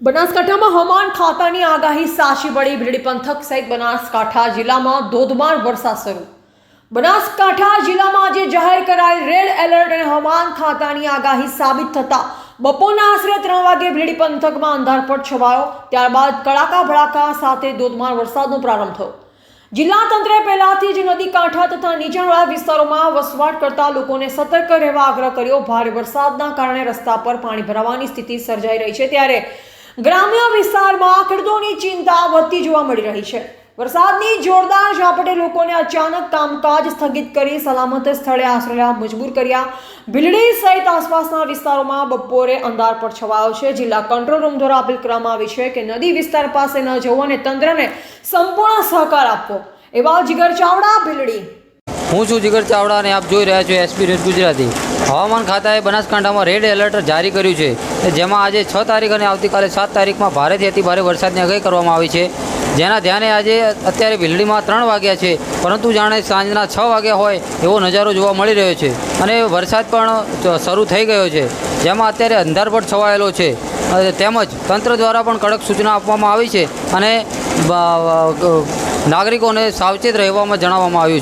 બનાસકાંઠામાં હવામાન ખાતાની આગાહી સાચી પડી ભીડી પંથક સહિત બનાસકાંઠા જિલ્લામાં ધોધમાર વરસાદ શરૂ. બનાસકાંઠા જિલ્લામાં આજે જાહેર કરાયેલ રેડ એલર્ટ અને હવામાન ખાતાની આગાહી સાબિત થતા બપોરના આશરે ત્રણ વાગે ભીડી પંથકમાં અંધારપટ છવાયો ત્યારબાદ કડાકા ભડાકા સાથે ધોધમાર વરસાદનો પ્રારંભ થયો. જિલ્લા તંત્રે પહેલાથી જ નદી કાંઠા તથા નીચાણવાળા વિસ્તારોમાં વસવાટ કરતા લોકોને સતર્ક રહેવા આગ્રહ કર્યો. ભારે વરસાદના કારણે રસ્તા પર પાણી ભરાવાની સ્થિતિ સર્જાઈ રહી છે. ત્યારે ગ્રામ્ય વિસ્તારમાં ખેડૂતોની ચિંતા વધતી જોવા મળી રહી છે. વરસાદની જોરદાર ઝાપટે લોકોને અચાનક કામકાજ સ્થગિત કરી સલામત સ્થળે આશ્રયા મજબૂર કર્યા. ભીલડી સહિત આસપાસના વિસ્તારોમાં બપોરે અંધારપટ છવાયો છે. જિલ્લા કંટ્રોલ રૂમ દ્વારા અપીલ કરવામાં આવી છે કે નદી વિસ્તાર પાસે ન જવું અને તંત્રને સંપૂર્ણ સહકાર આપવો. એવા જીગર ચાવડા, ભીલડી. હું છું જીગર ચાવડા અને આપ જોઈ રહ્યા છો એસપી ન્યૂઝ ગુજરાતી. હવામાન ખાતાએ બનાસકાંઠામાં રેડ એલર્ટ જારી કર્યું છે. જેમાં આજે છ તારીખ અને આવતીકાલે સાત તારીખમાં ભારેથી અતિભારે વરસાદની આગાહી કરવામાં આવી છે. જેના ધ્યાને આજે અત્યારે ભીલડીમાં ત્રણ વાગ્યા છે, પરંતુ જાણે સાંજના છ વાગ્યા હોય એવો નજારો જોવા મળી રહ્યો છે. અને વરસાદ પણ શરૂ થઈ ગયો છે. જેમાં અત્યારે અંધારપટ છવાયેલો છે. તેમજ તંત્ર દ્વારા પણ કડક સૂચના આપવામાં આવી છે અને નાગરિકોને સાવચેત રહેવામાં જણાવવામાં આવ્યું છે.